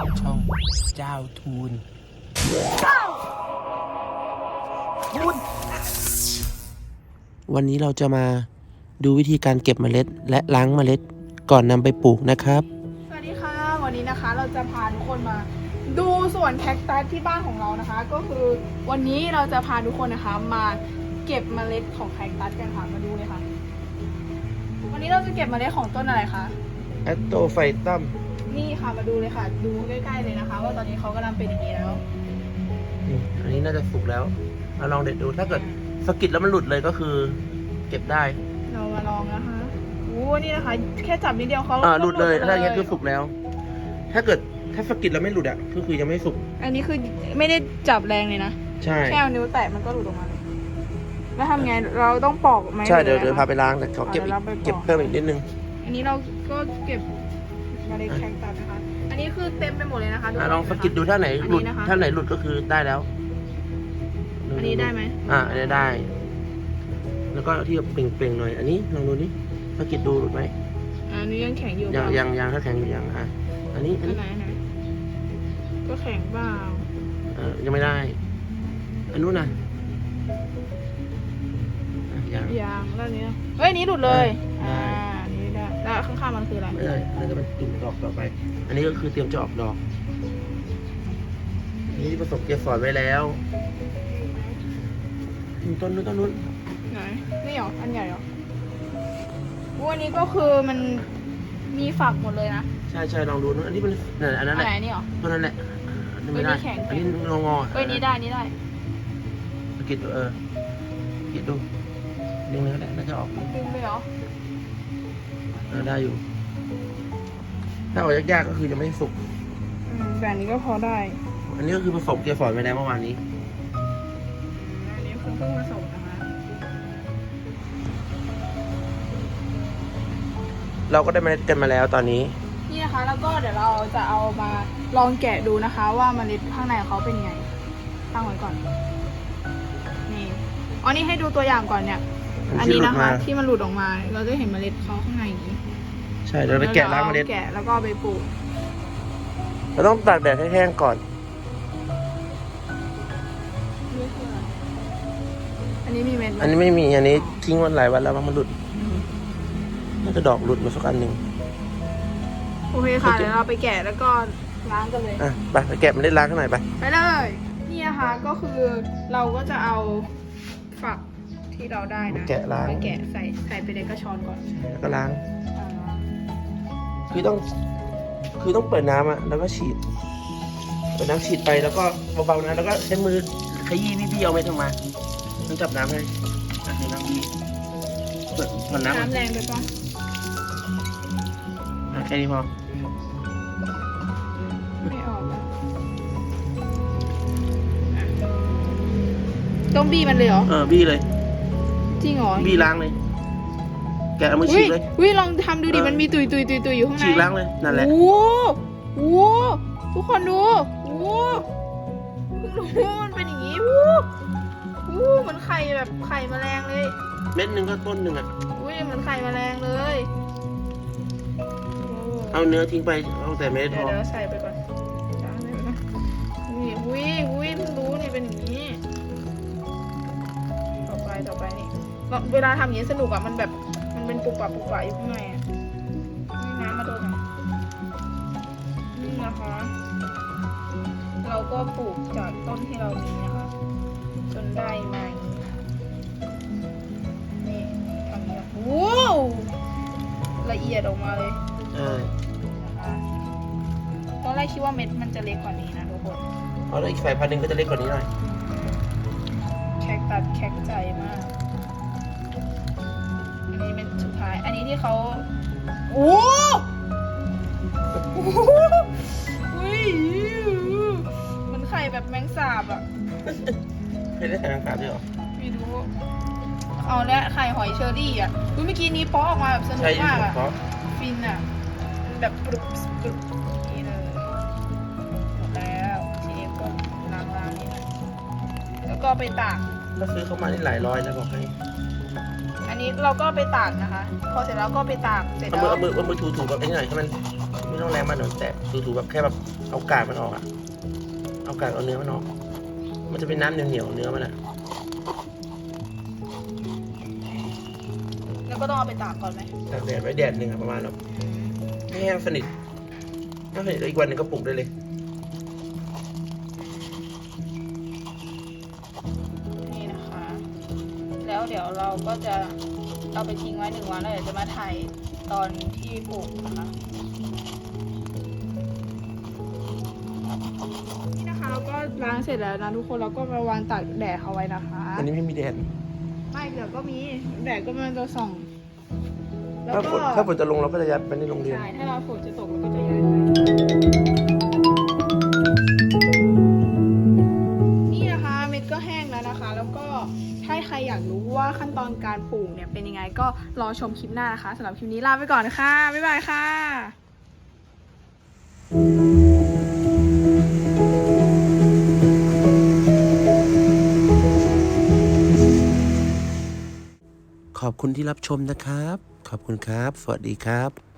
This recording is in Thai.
กับช่องเจ้าทูนวันนี้เราจะมาดูวิธีการเก็บเมล็ด และล้างเมล็ดก่อนนำไปปลูกนะครับ สวัสดีค่ะ วันนี้นะคะเราจะพาทุกคนมา ดูสวนแคคตัสที่บ้านของเรานะคะ ก็คือวันนี้เราจะพาทุกคนนะคะมาเก็บเมล็ดของแคคตัสกันค่ะมาดูเลยค่ะ วันนี้เราจะเก็บเมล็ดของต้นอะไรคะแอตโตไฟตัม นี่ค่ะมาดูเลยค่ะ ดูใกล้ๆเลยนะคะ ว่าตอนนี้เขากำลังเป็นอย่างนี้แล้วอันนี้น่าจะสุกแล้วเอาลองเด็ดดูถ้าเกิดสะกิดแล้วมันหลุดเลยก็คือ เก็บได้เรามาลองนะคะโอ้นี่นะคะ แค่จับนิดเดียวเขาอ่าหลุดเลยก็ถ้าอย่างเงี้ยคือสุกแล้ว ถ้าเกิดถ้าสะกิดแล้วไม่หลุดอะก็คือยังไม่สุก อันนี้คือไม่ได้จับแรงเลยนะใช่แค่เอานิ้วแตะมันก็หลุดออกมาเลยแล้วทำไงเราต้องปอกไหมใช่เดี๋ยวหรือเดี๋ยวไงพาคะไปล้างแต่ขอเก็บอีกอ่าเดี๋ยวเราไปปอกเก็บเพิ่มอีกนิดนึง อันนี้เราก็เก็บ เมล็ดแคคตัสนะคะ อันนี้คือเต็มไปหมดเลยนะคะอะลองสะกิดดูถ้าไหนหลุดอันนี้นะคะถ้าไหนหลุดก็คือได้แล้ว อันนี้ได้ไหมอ่าอันนี้ได้ แล้วก็ที่เปล่งๆหน่อย อันนี้ลองดูนี่สะกิดดูหลุดไหมอันนี้ยังแข็งอยู่ยังเปล่ายังยังถ้าแข็งอยู่ยังอะ อันนี้อัอันนนี้ไหนอันไหนก็แข็งเปล่าเออยังไม่ได้ อันนู้นนะอะยังยางแล้วอันนี้เฮ้ยอันนี้หลุดเลยได้อ่าอันนี้ได้ แล้วข้างๆมันคืออะไร ไม่ได้อันนี้ก็เป็นตุ่มดอกต่อไป อันนี้ก็คือเตรียมจะออกดอกอันนี่ผสมเกสรไว้แล้วต้นนู้นต้นนู้นไหนนี่เหรอ อันใหญ่เหรอโอ้อันนี้ก็คือมันมีฝักหมดเลยนะ ใช่ใช่ลองดูนู้นอันนี้มันนั่นอันนั้นอันแหไหนละอันนี้เหรอ ตัวนั้นแหละอันนี้ไม่ได้ เอ้ยนี่แข็ง อันนี้งองอเอ้ยอันนี้ได้อันนี้ได้ สะกิดดูเออสะกิดดูดึงเลยก็ได้น่าจะออกดึงเลยเหรอเออ ได้อยู่ ถ้าออกยากๆก็คือยังไม่สุก อืมแต่อันนี้ก็พอได้อันนี้ก็คือผสมเกสรไว้แล้วเมื่อวานนี้ อันนี้คือเพิ่งผสมนะคะเราก็ได้เมล็ดกันมาแล้วตอนนี้ นี่นะคะแล้วก็เดี๋ยวเราจะเอามาลองแกะดูนะคะ ว่าเมล็ดข้างในของเขาเป็นไงตั้งไว้ก่อน นี่อ๋อนี่ให้ดูตัวอย่างก่อนเนี่ย อันนี้นะคะที่มันหลุดออกมา เราจะเห็นเมล็ดเขาข้างในอย่างนี้ใช่เราจะแกะล้างเมล็ด แกะแล้วก็เอาไปปลูกเราต้องตากแดดให้แห้งก่อน อันนี้มีเม็ดไหมอันนี้ไม่มี อันนี้ทิ้งวันหลายวันแล้วมันหลุด น่าจะดอกหลุดมาสักอันหนึ่งโอเคค่ะเดี๋ยวเราไปแกะแล้วก็ล้างกันเลย อะไปไปแกะเมล็ดล้างข้างในไป ไปเลย นี่นะคะก็คือเราก็จะเอาฝัก ที่เราได้นะแกะล้าง ไปแกะใส่ใส่ไปในกระชอนก่อนแล้วก็ล้างอ่าคือต้อง คือต้องเปิดน้ำอะแล้วก็ฉีด เปิดน้ำฉีดไปแล้วก็เบาๆนะแล้วก็ใช้มือขยี้พี่ๆเอาเม็ดออกมาต้องจับน้ำให้อะให้น้ำพี่เปิดเปิดน้ำก่อนน้ำแรงไปปะอะแค่นี้พอ ไม่ออกอะต้องบี้มันเลยเหรอ เออบี้เลย จริงเหรอบี้ล้างเลย แกะเอามืออุ้ฉียกเลยอุ้ยลองทำดูดิ เออ มันมีตุยตุยตุยตุยอยู่ข้างในฉีกล้างเลยนั่นแหละ โอ้โหโอ้โหทุกคนดูโอ้โหเพิ่งรู้ว่ามันเป็นอย่างนี้โอ้โหโอ้โหเหมือนไข่แบบไข่แมลงเลย เม็ดหนึ่งก็ต้นหนึ่งอะ อุ้ยเหมือนไข่แมลงเลยโอ้เอาเนื้อทิ้งไป เอาแต่เม็ดพเดี๋ยวอ เดี๋ยวใส่ไปก่อนล้างเลยนะนี่อุ้ยอุ้ยเพิ่งรู้นี่เป็นอย่างนี้ ต่อไปต่อไปนี่ เวลาทำอย่างนี้สนุกอะมันแบบมันเป็นปุกปะปุกปะอยู่ข้างในอะนี่น้ำมาโดนหน่อยนี่นะคะ เราก็ปลูกจากต้นที่เรามีนะคะ จนได้มาอย่างนี้นี่ทำอย่างนี้ว้าวละเอียดออกมาเลยเออนะคะตอนแรกคิดว่าเม็ดมันจะเล็กกว่านี้นะทุกคนเอาแล้วอีกสายพันธุ์หนึ่งก็จะเล็กกว่านี้หน่อยแคคตัดแคคใจมากอั นนี้เป็นสุดท้าย อันนี้ที่เขาโอ้โหอุ้ยมันไข่แบบแมงสาบอะไม่ได้ใส่น้ำตาลด้วยเหรอไม่รู้เอาแล้วไข่หอยเชอรี่อะอุ๊ยเมื่อกี้นี้ป๊อกออกมาแบบสนุใช่กมากอะเพราะฟินอะมันแบบปรุบปรุบอย่างนี่เลยหมดแล้วทีนี้ก็ล้างล้างนี่หน่อยแล้วก็ไปตากก็ซื้อเข้ามานี่หลายร้อยแล้วบอกให้อั นนี้นี้เราก็ไปตากนะคะ พอเสร็จแล้วก็ไปตากเสร็จเอาแล้มือวเอามือเอามือถูถูๆแบบไอ้นี่หน่อยให้มันไม่ต้องแรงมากหน่อยแต่ถูถูๆแบบแค่แบบเอากากมันออกอะเอากากเอาเนื้อมันออก มันจะเป็นน้ำเหนียวเหนียวๆเนื้อมันอะแล้วก็ต้องเอาไปตากก่อนไหมตากแดดไว้แดดหนึ่งอะประมาณแบบให้แห้งสนิทถ้าสนิทแล้วอีกวันหนึ่งก็ปลูกได้เลยนี่นะคะ แล้วเดี๋ยวเราก็จะ เอาไปทิ้งไว้หนึ่งวันแล้วเดี๋ยวจะมาถ่ายตอนที่ปลูกนะคะนี่นะคะเราก็ล้างเสร็จแล้วนะทุกคนเราก็มาวางตากแดดเอาไว้นะคะอันนี้ไม่มีแดดไม่เดี๋ยวก็มีแดดก็มันจะส่องแล้วถ้าก็ฝนถ้าฝนจะลงเราก็จะยัดไปในโรงเรียน ใช่ถ้าเราฝนจะตกเราก็จะย้ายไป ก็ถ้าใครอยากรู้ว่าขั้นตอนการปลูกเนี่ยเป็นยังไงก็รอชมคลิปหน้านะคะสำหรับคลิปนี้ลาไปก่อนค่ะ บ๊ายบายค่ะขอบคุณที่รับชมนะครับ ขอบคุณครับ สวัสดีครับ